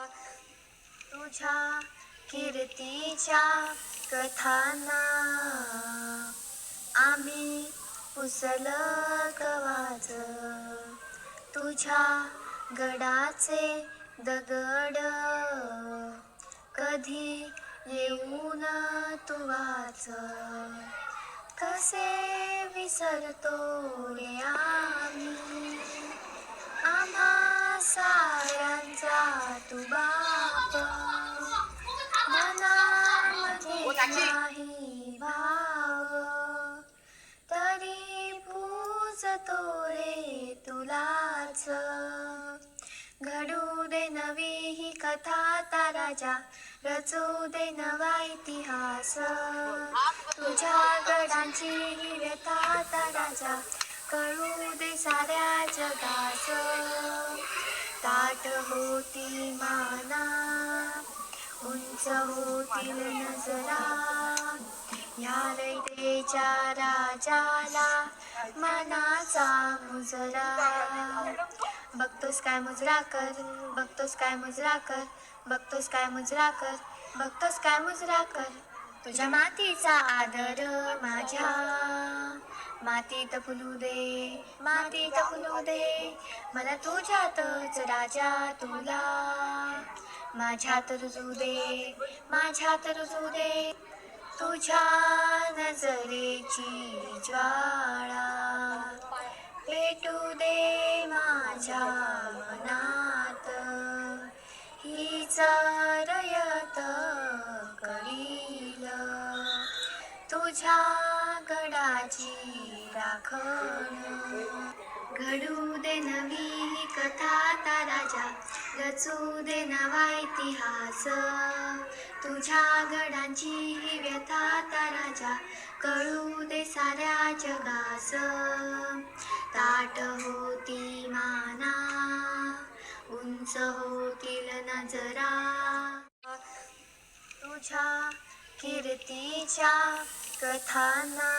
तुझ्या कीर्तीच्या कथांना आम्ही पुसल कवाच तुझ्या गडाचे दगड कधी येऊन तू वाच कसे विसरतो नाही भाव तरी पूजतो रे तुलाच. घडू दे नवी ही कथा ताराजा रचू दे नवा इतिहास. तुझ्या गडांची ही व्यथा ताराजा कळू दे साऱ्या जगास. ताट होती माना उंच होतील नजरा या रयतेच्या राजाला मनाचा मुजरा. बघतोस काय मुजरा कर बघतोस काय मुजरा कर बघतोस काय मुजरा कर बघतोस काय मुजरा कर. तुझ्या मातीचा आदर माझ्या. मातीत फुलू दे मातीत फुलू दे. मला तुझ्यातच राजा तुला. माझ्यात रुजू दे माझ्यात रुजू दे. तुझ्या नजरेची ज्वाळा पेटू दे माझ्या मनात. ही चारयत करील तुझ्या गडाची राखण. घडू दे नवी कथा रचू दे नवा इतिहास. तुझ्या गडांची ही व्यथा ताराजा कळू दे साऱ्या जगास. ताट होती माना उंच होतील नजरा. तुझ्या कीर्तीच्या कथांना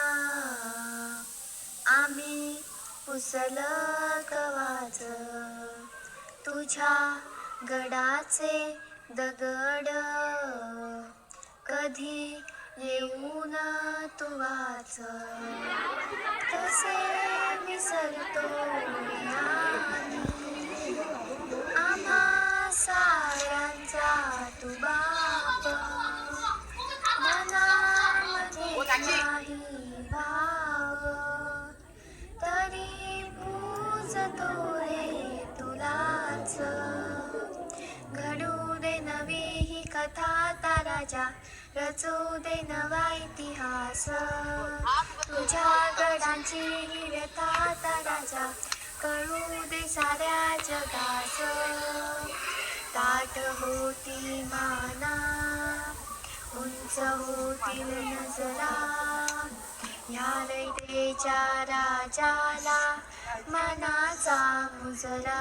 आम्ही पुसल कवाच तुझ्या गडाचे दगड. कधी येऊन तू वाच. तसे विसरतो आम्हा साऱ्यांचा तुबा. राजा रचू दे नवा इतिहास. तुझ्या गडांची ही व्यथा ताराजा कळू दे साऱ्या जगास. ताट होती माना उंच होतील नजरा. या रयतेच्या राजाला मनाचा मुजरा.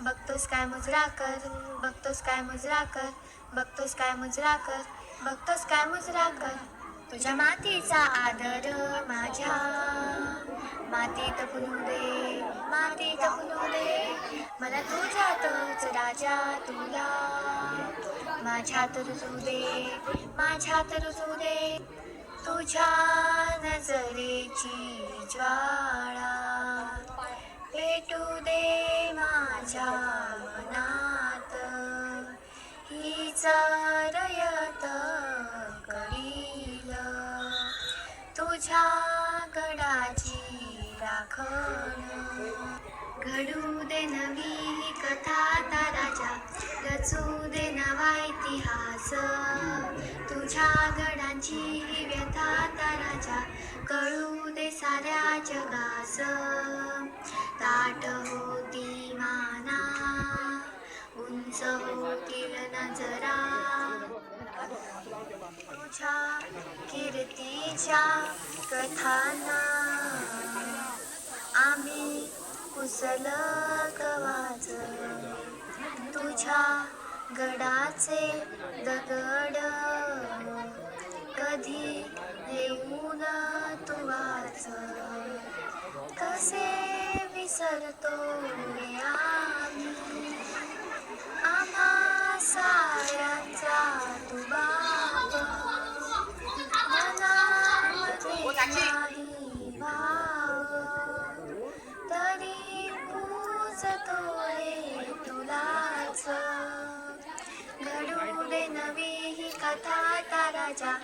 बघतोस काय मुजरा कर बघतोस काय मुजरा कर बघतोस काय मुजरा कर बघतोस काय मुजरा कर. तुझ्या मातीचा आदर माझ्या. मातीत फुलू दे मातीत फुलू दे. मला तुझ्यातच राजा तुला. माझ्यात रुजू दे माझ्यात रुजू दे. तुझ्या नजरेची ज्वाळा. पेटू दे माझ्या मनात. ही चारयत करील तुझ्या गडाची राखण. घडू दे नवी ही कथा ताराच्या. रचू दे नवा इतिहास. तुझ्या गडांची ही व्यथा ताराच्या. कळू दे साऱ्या जगास. ताट होती माना उंच होतील नजरा. तुझ्या कीर्तीच्या कथांना. आम्ही कुसल कवाच तुझ्या गडाचे दगड कधी येऊन तू वाच सरतो आम्हा साऱ्यांचा तू भाव तरी पूजतो रे तुलाच घडू दे नवी ही कथा ताराजा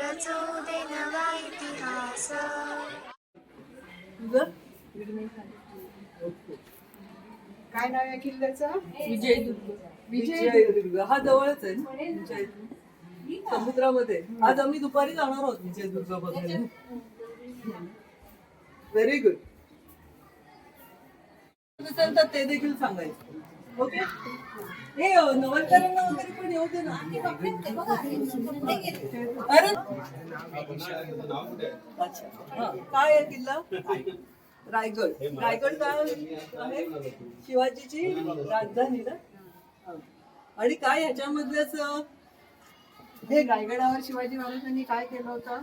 रचू दे नवा इतिहास काय नाव आहे किल्ल्याचं? विजयदुर्ग विजयदुर्ग. हा जवळच आहे. ना विजयदुर्ग समुद्रामध्ये. आज आम्ही दुपारी जाणार आहोत विजयदुर्ग बघायला व्हेरी गुड ते देखील सांगायचं. ओके हे नवलकरांना वगैरे पण येऊ दे ना. अरे! अच्छा. हा. काय आहे किल्ला? रायगड. रायगड काय आहे शिवाजीची राजधानी ना. आणि काय ह्याच्यामधलंच हे रायगडावर शिवाजी महाराजांनी काय केलं होतं?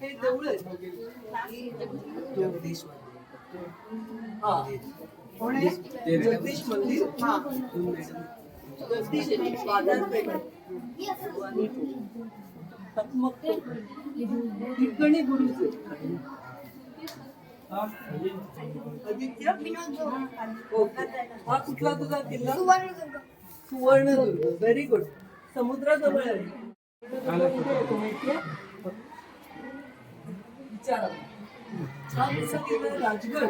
हे देऊळ आहे. जगदीश हा. कोण आहे? जगदीश मंदिर. हा. जगदीश. मग आहे. आदित्य हा कुठला तुझा किल्ला सुवर्णदुर्ग व्हेरी गुड समुद्राजवळ आहे विचारा राजगड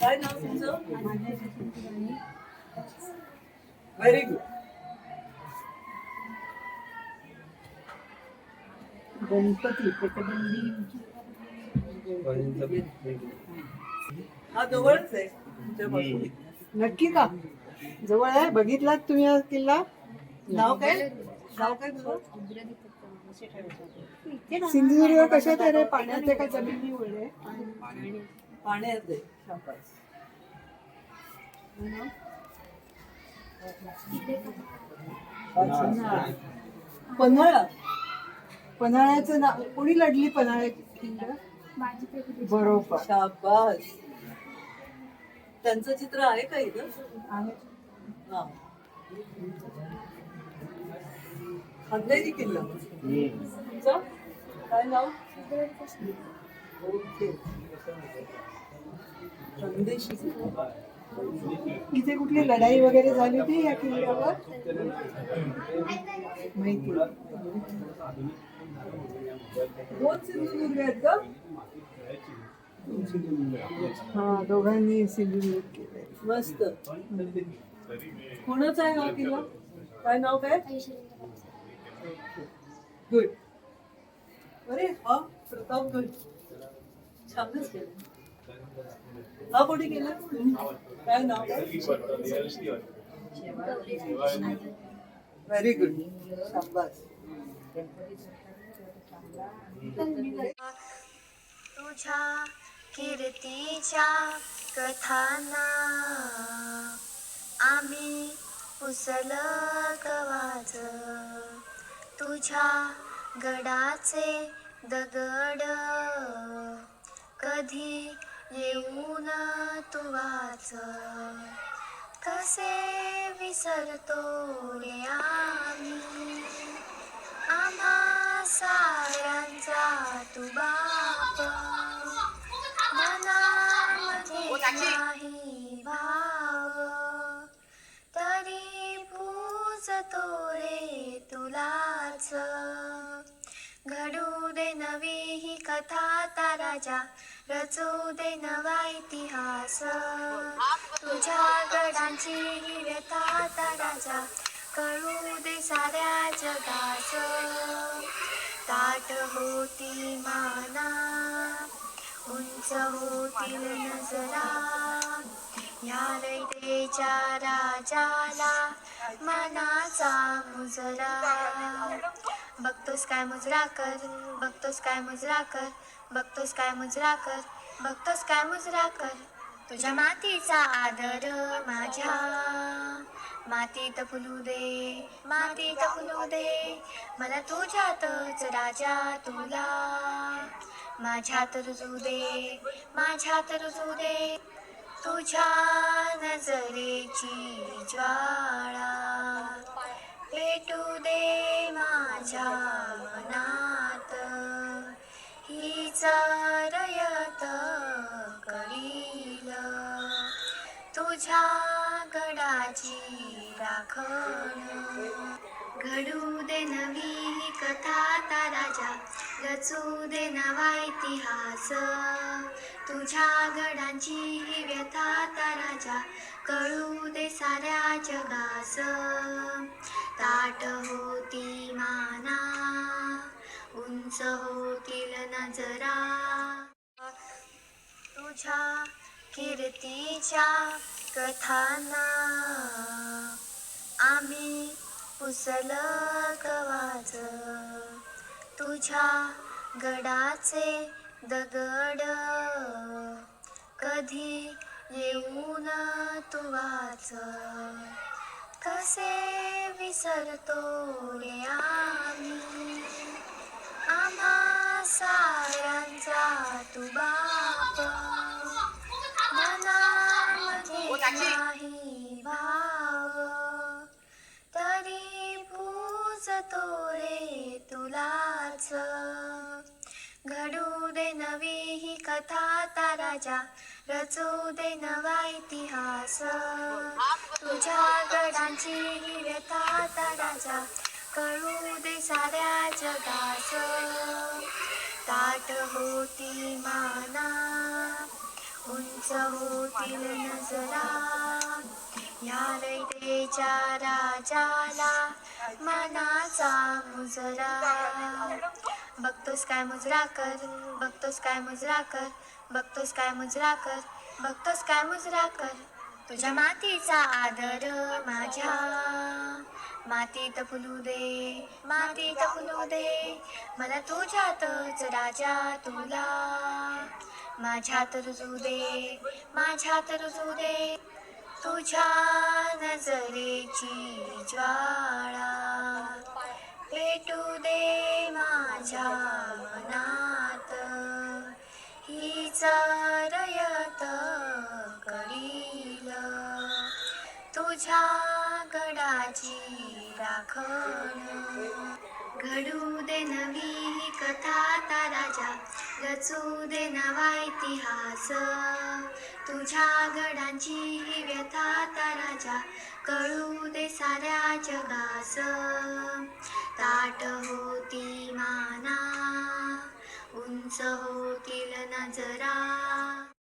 काय नाव तुमचं व्हेरी गुड गणपती प्रकटबंदी हा जवळच आहे. तुमच्यापासून. नक्की का? जवळ आहे? बघितलात तुम्ही हा किल्ला? नाव काय? नाव काय तुझं? सिंधुदुर्ग कशात आहे रे? पाण्यात आहे का जमिनीवर आहे पाण्यात आहे. शाबास. अच्छा. पन्हाळा. पन्हाळ्याचं नाव कोणी लढली पन्हाळ्याची? किल्ला बरोबर. शाबास. त्यांचं चित्र आहे का इथं? आहे. हा. किल्ला. तुमचं काय नाव? ओके. इथे कुठली लढाई वगैरे झाली होती या किल्ल्यावर? माहिती. दोन सिंधुदुर्ग आहेत का हा दोघांनी सिंधुदुर्ग केले मस्त. कोणाचा आहे हा किल्ला काय नाव काय? गुड अरे हा प्रताप गुड छानच केलं. हा कोणी केलं? काय नाव? व्हेरी गुड शाबास. तुझ्या कीर्तीच्या कथांना आम्ही पुसल कवाच तुझ्या गडाचे दगड कधी येऊन तू वाच. कसे विसरतो रे आम्ही? आम्हा साऱ्यांचा तुबा नाही भाव. तरी पूजतो रे तुलाच. घडू दे नवी ही कथा ताराच्या रचू दे नवा इतिहास. तुझ्या गडांची ही व्यथा ताराच्या कळू दे साऱ्या जगास. ताट होती माना उंच होतील नजरा. या लैतेच्या राजाला मनाचा मुजरा. बघतोस काय मुजरा कर बघतोस काय मुजरा कर बघतोस काय मुजरा कर बघतोस काय मुजरा कर. तुझ्या मातीचा आदर माझ्या. मातीत फुलू दे मातीत फुलू दे. मला तुझ्यातच राजा तुला. माझ्यात रुजू दे माझ्यात रुजू दे. तुझ्या नजरेची ज्वाळा. पेटू दे माझ्या घडू दे नवी ही कथा ता राजा रचू दे नवा इतिहास तुझ्या गडांची ही व्यथा ता राजा कळू दे साऱ्या जगास ताट होती माना उंच होतील नजरा तुझ्या कीर्तीच्या कथाना आम्ही पुसल कवाच तुझ्या गडाचे दगड कधी येऊन तू वाच कसे विसरतो रे आम्ही आम्हा साऱ्यांचा तू बाप मनामध्ये नाही भाव तरी पूजतो रे तुलाच. घडू दे नवी ही कथा ताराजा रचू दे नवा इतिहास. तुझ्या गडांची ही व्यथा ताराजा कळू दे साऱ्या जगास. ताट होती माना उंच होतील नजरा. या लैतेच्या राजाला मनाचा मुजरा. बघतोस काय मुजरा कर बघतोस काय मुजरा कर बघतोस काय मुजरा कर बघतोस काय मुजरा कर. तुझ्या मातीचा आदर माझ्या. मातीत फुलू दे मातीत फुलू दे. मला तुझ्यातच राजा तुला. माझ्यात रुजू दे माझ्यात रुजू दे. तुझ्या नजरेची ज्वाळा पेटू दे माझ्या मनात. ही चारयत करील तुझ्या गडाची राखण. घडू दे नवी ही कथा ता राजा. रचू दे नवा इतिहास. तुझ्या गडांची ही व्यथा ता राजा. कळू दे साऱ्या जगास. ताट होती माना. उंच होतील नजरा.